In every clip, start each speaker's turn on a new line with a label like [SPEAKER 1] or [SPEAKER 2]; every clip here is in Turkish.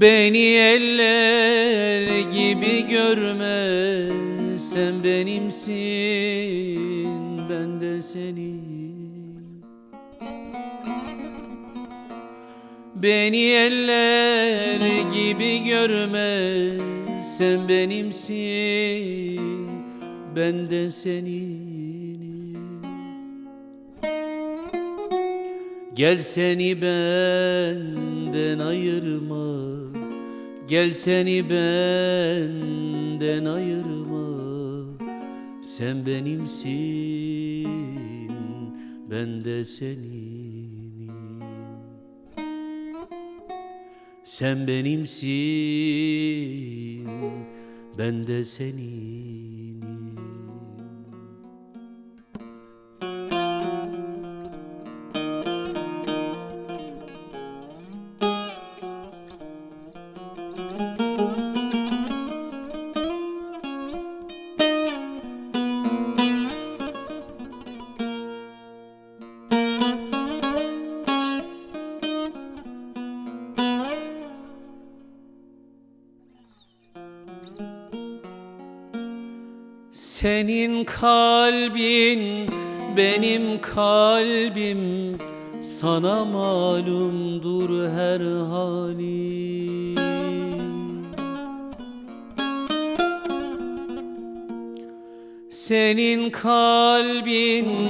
[SPEAKER 1] Beni eller gibi görme Sen benimsin ben de senin Beni eller gibi görme Sen benimsin ben de seninim Gel seni benden ayırma. Gel seni benden ayırma. Sen benimsin ben de seninim. Sen benimsin ben de seninim Senin kalbin benim kalbim sana malumdur her hali Senin kalbin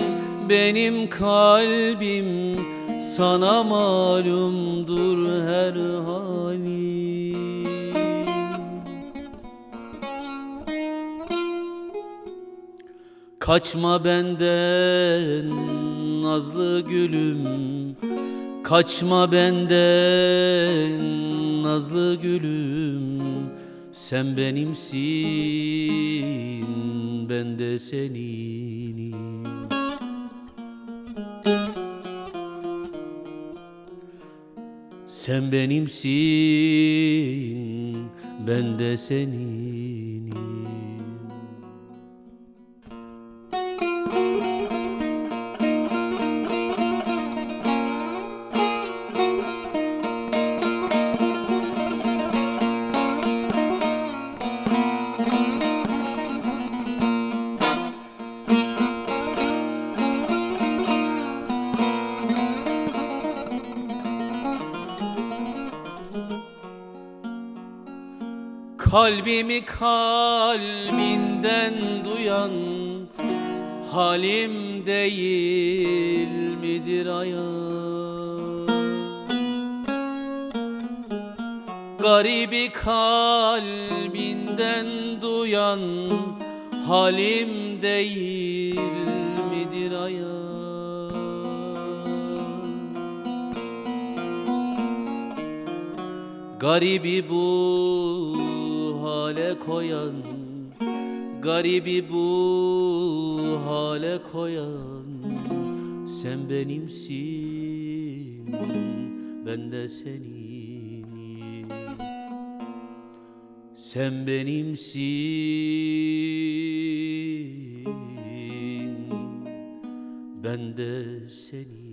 [SPEAKER 1] benim kalbim sana malumdur her hali Kaçma benden nazlı gülüm. Kaçma benden nazlı gülüm. Sen benimsin ben de seninim. Sen benimsin ben de seninim Kalbimi kalbinden duyan Halim değil midir ayan? Garibi kalbinden duyan Halim değil midir ayan? Garibi bu hale koyan Garibi bu hale koyan. Sen benimsin ben de seninim Sen benimsin ben de senin